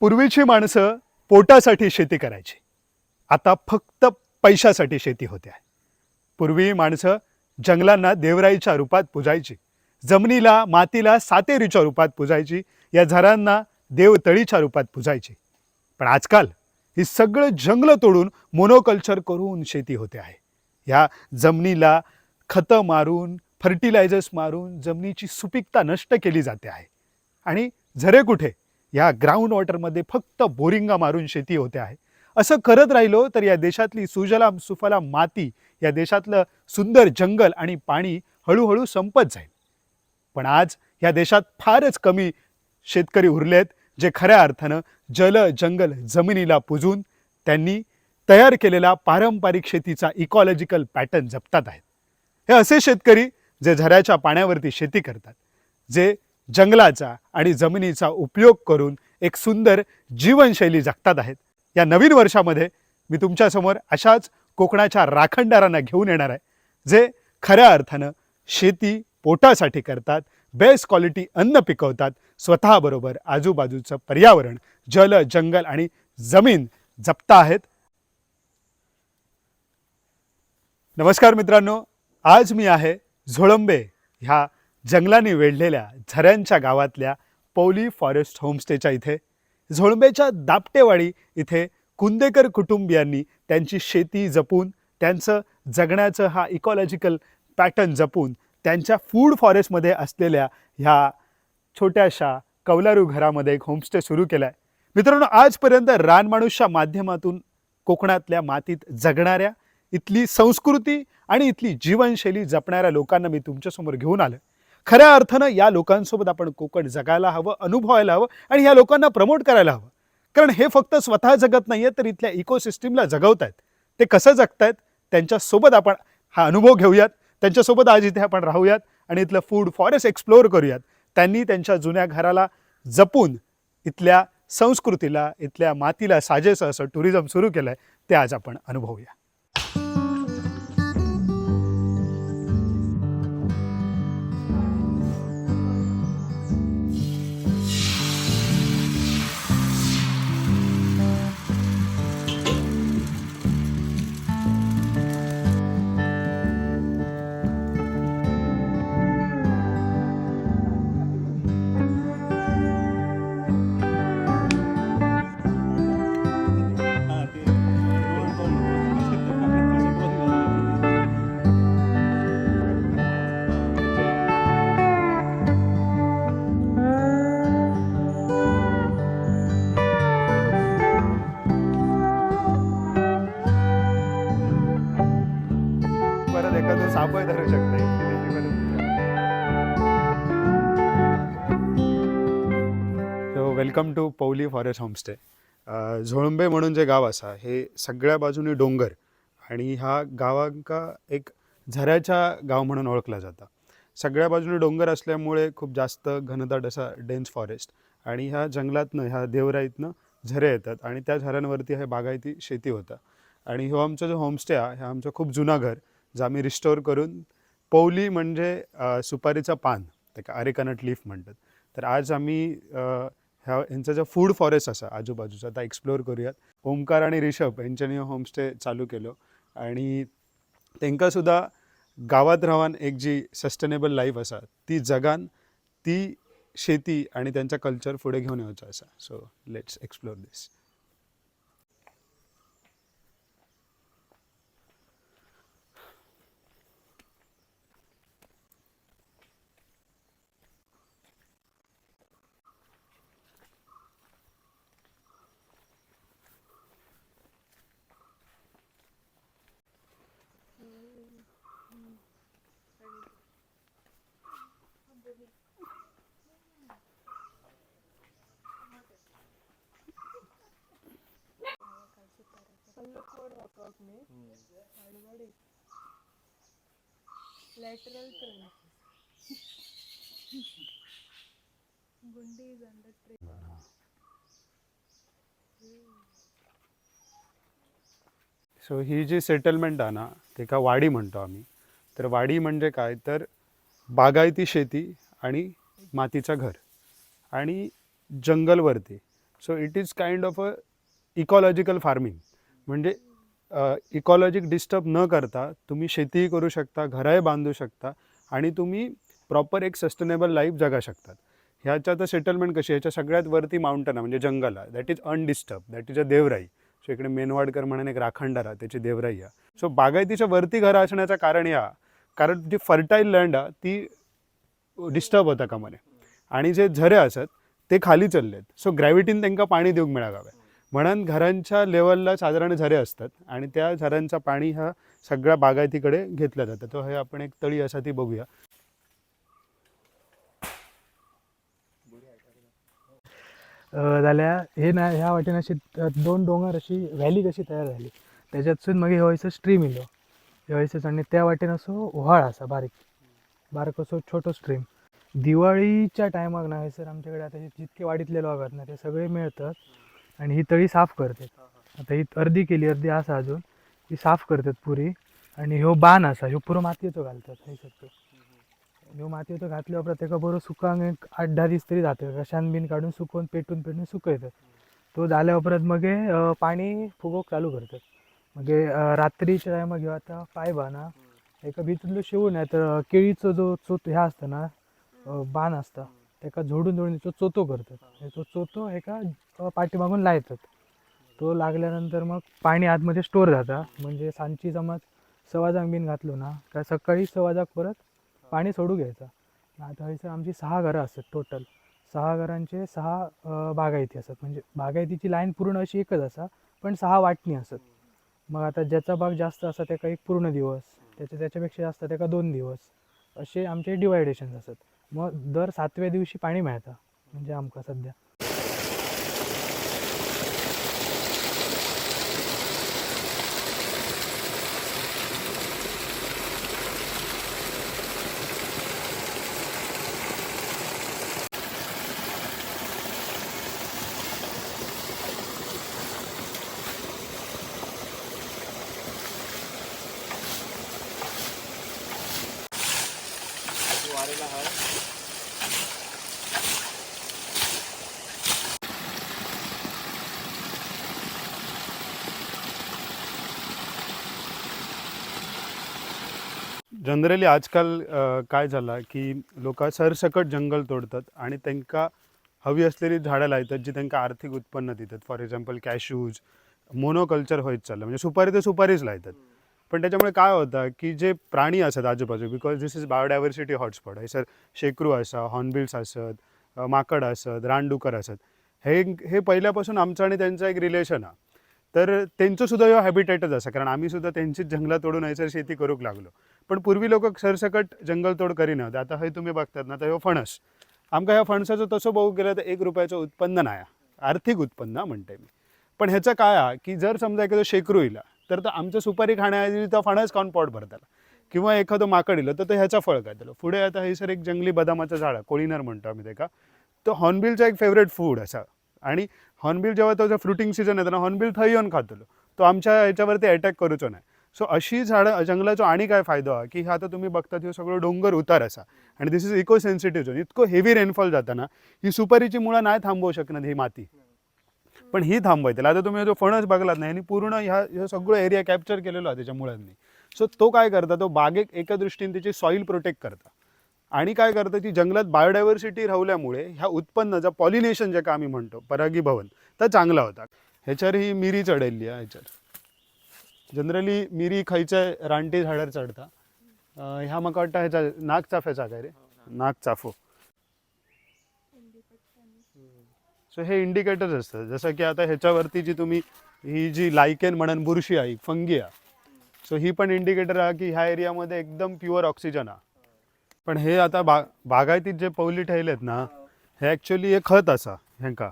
पूर्वीची माणसं पोटासाठी शेती करायची. आता फक्त पैशासाठी शेती होते. आहे पूर्वी माणसं जंगलांना देवराईच्या रूपात पुजायची. जमिनीला मातीला सातेरीच्या रूपात पुजायची. या झरांना देवतळीच्या रूपात पुजायची. पण आजकाल ही सगळं जंगलं तोडून मोनोकल्चर करून शेती होते आहे. ह्या जमिनीला खतं मारून फर्टिलायझर्स मारून जमिनीची सुपीकता नष्ट केली जाते आहे. आणि झरे कुठे? या ग्राउंड वॉटरमध्ये फक्त बोरिंगा मारून शेती होते आहे. असं करत राहिलो तर या देशातली सुजलाम सुफलाम माती या देशातलं सुंदर जंगल आणि पाणी हळूहळू संपत जाईल. पण आज या देशात फारच कमी शेतकरी उरलेत जे खऱ्या अर्थानं जल जंगल जमिनीला पुजून त्यांनी तयार केलेला पारंपरिक शेतीचा इकॉलॉजिकल पॅटर्न जपतात आहेत. हे असे शेतकरी जे झऱ्याच्या पाण्यावरती शेती करतात जे जंगलाचा आणि जमिनीचा उपयोग करून एक सुंदर जीवनशैली जगतात आहेत. या नवीन वर्षामध्ये मी तुमच्यासमोर अशाच कोकणाच्या राखणदारांना घेऊन येणार आहे जे खऱ्या अर्थानं शेती पोटासाठी करतात बेस्ट क्वालिटी अन्न पिकवतात स्वतःबरोबर आजूबाजूचं पर्यावरण जल जंगल आणि जमीन जपता आहेत. नमस्कार मित्रांनो आज मी आहे झोळंबे ह्या जंगलाने वेढलेल्या झऱ्यांच्या गावातल्या पौली फॉरेस्ट होमस्टेच्या इथे झोळंबेच्या दापटेवाडी इथे कुंदेकर कुटुंबियांनी त्यांची शेती जपून त्यांचं जगण्याचं हा इकॉलॉजिकल पॅटर्न जपून त्यांच्या फूड फॉरेस्टमध्ये असलेल्या ह्या छोट्याशा कौलारू घरामध्ये एक होमस्टे सुरू केला आहे मित्रांनो आजपर्यंत रानमाणूसच्या माध्यमातून कोकणातल्या मातीत जगणाऱ्या इथली संस्कृती आणि इथली जीवनशैली जपणाऱ्या लोकांना मी तुमच्यासमोर घेऊन आलं खऱ्या अर्थानं या लोकांसोबत आपण कोकण जगायला हवं अनुभवायला हवं आणि ह्या लोकांना प्रमोट करायला हवं. कारण हे फक्त स्वतः जगत नाही तर इथल्या इकोसिस्टीमला जगवत आहेत ते कसं जगतायत? त्यांच्यासोबत आपण हा अनुभव घेऊयात. त्यांच्यासोबत आज इथे आपण राहूयात आणि इथलं फूड फॉरेस्ट एक्सप्लोअर करूयात. त्यांनी त्यांच्या जुन्या घराला जपून इथल्या संस्कृतीला इथल्या मातीला साजेसं असं टुरिझम सुरू केलं आहे ते आज आपण अनुभवूया. Welcome to Pauli forest homestay. Zolambe म्हणून जे गाव असा हे सगळ्या बाजूने डोंगर आणि ह्या गावांका एक झऱ्याच्या गाव म्हणून ओळखला जातं. सगळ्या बाजूने डोंगर असल्यामुळे खूप जास्त घनदाट असा डेन्स फॉरेस्ट आणि ह्या जंगलातनं ह्या देवराईतनं झरे येतात आणि त्या झऱ्यांवरती हे बागायती शेती होतं. आणि हो आमचा जो होमस्टे आहे हा आमचं खूप जुना घर जो आम्ही रिस्टोअर करून पौली म्हणजे सुपारीचा सुपारीचं पान त्या अरेकनट लीफ म्हणतात. तर आज आम्ही ह्या यांचं जो फूड फॉरेस्ट असा आजूबाजूचा आता एक्सप्लोअर करूयात. ओमकार आणि रिषभ यांच्यानी होमस्टे चालू केलो. आणि तेंकां सुद्धा गावात रावन एक जी सस्टेनेबल लाईफ असा ती जगान ती शेती आणि त्यांचा कल्चर पुढे घेऊन येवचो असा. So let's explore this lateral trend. Gundi is under trend. So ही जी सेटलमेंट आहे ना ते का वाडी म्हणतो आम्ही तर वाडी म्हणजे काय तर बागायती शेती आणि मातीचं घर आणि जंगलवरती so it is kind of a ecological farming म्हणजे इकॉलॉजिक डिस्टर्ब न करता तुम्ही शेतीही करू शकता घरही बांधू शकता आणि तुम्ही प्रॉपर एक सस्टेनेबल लाईफ जगा शकतात. ह्याच्या तर सेटलमेंट कशी ह्याच्या सगळ्यात वरती माउंटन आहे म्हणजे जंगल आहे. That is undisturb that is a devrai. So इकडे मेनवाडकर म्हणून एक राखंडारा त्याची देवराई आहे. सो बागायतीच्या वरती घरं असण्याचं कारण या. कारण जी फर्टाईल लँड आहे ती डिस्टर्ब होता कामाने. आणि जे झरे असत ते खाली चल्लेत. सो ग्रॅव्हिटीन त्यांना पाणी देऊक मिळावं. म्हणून घरांच्या लेवलला साधारण झरे असतात आणि त्या झऱ्यांचा पाणी हा सगळ्या बागायतीकडे घेतलं जातं. तो हे आपण एक तळी असा ती बघूया. अ, जाल्यार हे ना ह्या वाटेन अशी दोन डोंगर अशी व्हॅली कशी तयार झाली. त्याच्यातसून मागीर हो असो स्ट्रीम इलो ह्यो असो आणि त्या वाटेन असो व्हाळ असा बारीक. बारीक असो छोटो स्ट्रीम. दिवाळीच्या टायमाक ना हयसर आमच्याकडे आता जितके वाडीतले लोक आहेत ना ते सगळे मिळतात. आणि ही तळी साफ करतात आता ही अर्धी केली अर्धी आसा अजून. ही साफ करतात पुरी. आणि ह्यो बाण असा ह्यो पुरो मातयेचो घालतात हयसर तो ह्यो मातयेचो घातल्या उपरांत तेका बरो सुकांक एक आठ दहा दीस तरी जाता. कशान बीन काढून सुकोवन पेटून पेटून सुकयतात तो जाल्या उपरांत मगे पाणी फुगोवक चालू करतात. मगे रात्रीच्या टायमाक ह्यो आतां पायबा ना एका भितरलो शिवून आहे तर केळीचो जो चोत ह्या असता ना बाण असता. तेका झोडून झोडून तो चोतो करतात. तो चोतो एका पाठीमागून लायतात. तो लागल्यानंतर मग पाणी आतमध्ये स्टोर जाता म्हणजे सांजची समज सवाजाक बीन घातलो ना काय सकाळी सवाजाक परत पाणी सोडू घ्यायचं. आता हयसर आमची सहा घरं असतात टोटल सहा घरांचे सहा बागायती असतात. म्हणजे बागायतीची लाईन पूर्ण अशी एकच असा पण सहा वाटणी असत मग आता ज्याचा भाग जास्त असा त्याका एक पूर्ण दिवस. त्याच्या त्याच्यापेक्षा जास्त त्याका दोन दिवस. असे आमचे डिवायडेशन असतात. मग दर सातव्या दिवशी पाणी मिळतं म्हणजे आमकां सध्या. जनरली आजकाल काय झालं की लोक सरसकट जंगल तोडतात आणि त्यांना हवी असलेली झाडं लायतात जी त्यांना आर्थिक उत्पन्न देतात. फॉर एक्झाम्पल कॅशूज मोनोकल्चर होत चाललं. म्हणजे सुपारी ते सुपारीच लायतात पण त्याच्यामुळे काय होतं की जे प्राणी असतात आजूबाजू because this is biodiversity hotspot आहे सर शेकरू असा हॉर्नबिल्स असत माकड असत रानडुकर असत. हे हे पहिल्यापासून आमचं आणि त्यांचं एक रिलेशन आहे. तर त्यांचं सुद्धा ह्यो हॅबिटेटच असा कारण आम्ही सुद्धा त्यांचीच जंगलात तोडून हयसर शेती करूक लागलो. पण पूर्वी लोक सरसकट जंगलतोड करीनात आता हे तुम्ही बघतात ना तर ह्यो फणस. आमकां ह्या फणसाचं तसं बघू गेलं तर एक रुपयाचं उत्पन्न नाही आर्थिक उत्पन्न म्हणते मी. पण ह्याचं काय आहे की जर समजा एखादं शेकरू इला तर तो आमचं सुपारी खाण्याऐवजी तर फणस खाऊन पोट भरताला. किंवा एखादं माकड इलं तर तो ह्याचा फळ खायतलो पुढे आता हैसर एक जंगली बदामाचं झाड आहे, कोळीनर म्हणतो आम्ही तेका तो हॉर्नबिलचा एक फेवरेट फूड असा. आणि हॉर्नबिल जेव्हा तो फ्रुटिंग सीझन येतं ना हॉर्नबिल थंय येऊन खातलो. तो आमच्या ह्याच्यावरती अटॅक करूचो नाही. सो अशी झाडं जंगलाचो आणि काय फायदो हो, हा की हा आता तुम्ही बघतात हे सगळं डोंगर उतार असा. आणि this is eco sensitive zone इतकं हेवी रेनफॉल जाताना ही सुपारीची मुळं नाही थांबवू शकणार ही माती. पण ही थांबवायला आता तुम्ही जो फणस बघलात नाही आणि पूर्ण ह्या ह्या सगळं एरिया कॅप्चर केलेलो हा त्याच्या मुळांनी. सो तो काय करता तो बागेक एका दृष्टीने त्याची सॉईल प्रोटेक्ट करता. आणि काय करतं की जंगलात बायोडायव्हर्सिटी राहिल्यामुळे ह्या उत्पन्नाचा पॉलिनेशन ज्या का आम्ही म्हणतो परागीभवन तर चांगला होता. ह्याच्यावर ही मिरी चढेली आहे ह्याच्यावर. जनरली मिरी खयच्या रानटी झाडार चढता. ह्या म्हाका वाटतं ह्याच्या नाग चाफ्याचा काय रे? नाग चाफो. सो हे इंडिकेटर्स असतात. जसं की आता ह्याच्यावरती जी तुम्ही ही जी लायकेन म्हणून बुरशी आहे फंगी आहे. सो ही पण इंडिकेटर आहे की ह्या एरियामध्ये एकदम प्युअर ऑक्सिजन आहे. पण हे आता बा बागायतीत जे पवली ठेवलेत ना हे ॲक्च्युली हे खत असा ह्यांका.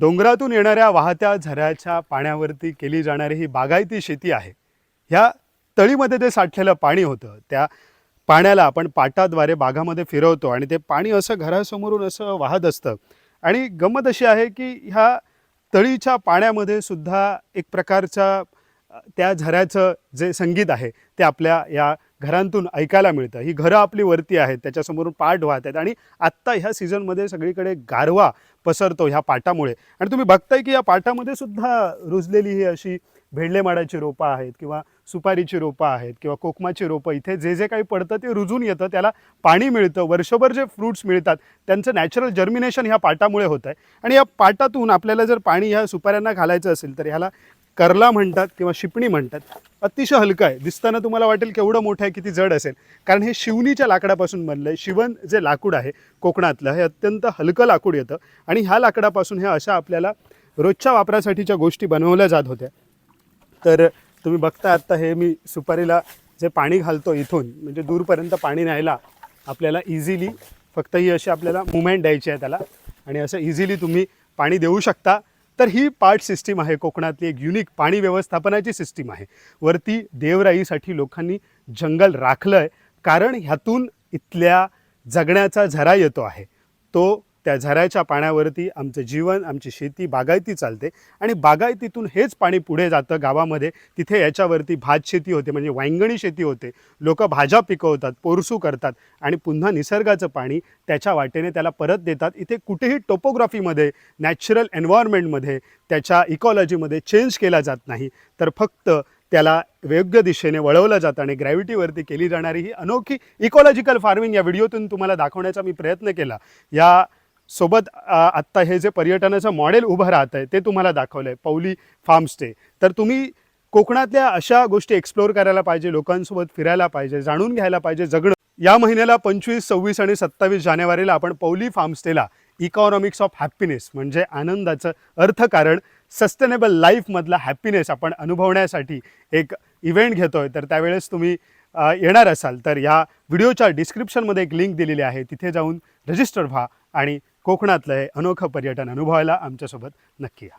डोंगरातून येणाऱ्या वाहत्या झऱ्याच्या पाण्यावरती केली जाणारी ही बागायती शेती आहे. ह्या तळीमध्ये जे साठलेलं पाणी होतं त्या पाण्याला आपण पाटाद्वारे बागामध्ये फिरवतो आणि ते पाणी असं घरासमोरून असं वाहत असतं. आणि गंमत अशी आहे की ह्या तळीच्या पाण्यामध्ये सुद्धा एक प्रकारचा त्या झऱ्याचं जे संगीत आहे ते आपल्या या घरांतून ऐकायला मिळतं. ही घरं आपली वरती आहेत त्याच्यासमोरून पाठ वाहत आहेत आणि आत्ता ह्या सीझनमध्ये सगळीकडे गारवा पसरतो ह्या पाटामुळे. आणि तुम्ही बघताय की या पाटामध्ये सुद्धा रुजलेली ही अशी भेडले माडाची रोपं आहेत किंवा सुपारीची रोपं आहेत किंवा कोकमाची रोपं इथे जे जे काही पडतं ते रुजून येतं त्याला पाणी मिळतं वर्षभर जे फ्रूट्स मिळतात त्यांचं नॅचरल जर्मिनेशन ह्या पाटामुळे होतं आहे आणि या पाटातून आपल्याला जर पाणी ह्या सुपाऱ्यांना घालायचं असेल तर ह्याला करला म्हणतात किंवा शिपणी म्हणतात अतिशय हलकं आहे. दिसताना तुम्हाला वाटेल केवढं मोठं आहे किती जड असेल. कारण हे शिवणीच्या लाकडापासून बनलं आहे शिवण जे लाकूड आहे कोकणातलं हे अत्यंत हलकं लाकूड येतं. आणि ह्या लाकडापासून ह्या अशा आपल्याला रोजच्या वापरासाठीच्या गोष्टी बनवल्या जात होत्या. तर तुम्ही बघता आत्ता हे मी सुपारीला जे पाणी घालतो इथून म्हणजे दूरपर्यंत पाणी न्यायला आपल्याला इझिली फक्त ही अशी आपल्याला मुवमेंट द्यायची आहे त्याला. आणि असं इझिली तुम्ही पाणी देऊ शकता. तर ही पार्ट सिस्टीम आहे. कोकणातली एक युनिक पाणी व्यवस्थापनाची सिस्टीम आहे. वरती देवराईसाठी लोकांनी जंगल राखलं आहे कारण ह्यातून इथल्या जगण्याचा झरा येतो आहे. तो त्या झऱ्याच्या पाण्यावरती आमचं जीवन आमची शेती बागायती चालते. आणि बागायतीतून हेच पाणी पुढे जातं गावामध्ये. तिथे याच्यावरती भात शेती होते म्हणजे वांगणी शेती होते. लोक भाज्या पिकवतात पोरसू करतात आणि पुन्हा निसर्गाचं पाणी त्याच्या वाटेने त्याला परत देतात. इथे कुठेही टोपोग्राफीमध्ये नॅचरल एन्व्हायरमेंटमध्ये त्याच्या इकॉलॉजीमध्ये चेंज केला जात नाही. तर फक्त त्याला योग्य दिशेने वळवलं जातं आणि ग्रॅव्हिटीवरती केली जाणारी ही अनोखी इकॉलॉजिकल फार्मिंग या व्हिडिओतून तुम्हाला दाखवण्याचा मी प्रयत्न केला. या सोबत आत्ता हे जे पर्यटनाचं मॉडेल उभं राहत आहे ते तुम्हाला दाखवलं आहे पौली फार्म स्टे तर तुम्ही कोकणातल्या अशा गोष्टी एक्सप्लोअर करायला पाहिजे लोकांसोबत फिरायला पाहिजे जाणून घ्यायला पाहिजे जगणं. या महिन्याला पंचवीस सव्वीस आणि सत्तावीस जानेवारीला आपण पौली फार्म स्टेला इकॉनॉमिक्स ऑफ हॅपीनेस म्हणजे आनंदाचं अर्थकारण सस्टेनेबल लाईफमधला हॅपीनेस आपण अनुभवण्यासाठी एक इव्हेंट घेतोय. तर त्यावेळेस तुम्ही येणार असाल. तर या व्हिडिओच्या डिस्क्रिप्शनमध्ये एक लिंक दिलेली आहे. तिथे जाऊन रजिस्टर व्हा आणि कोकणातलं हे अनोखं पर्यटन अनुभवायला आमच्यासोबत नक्की या.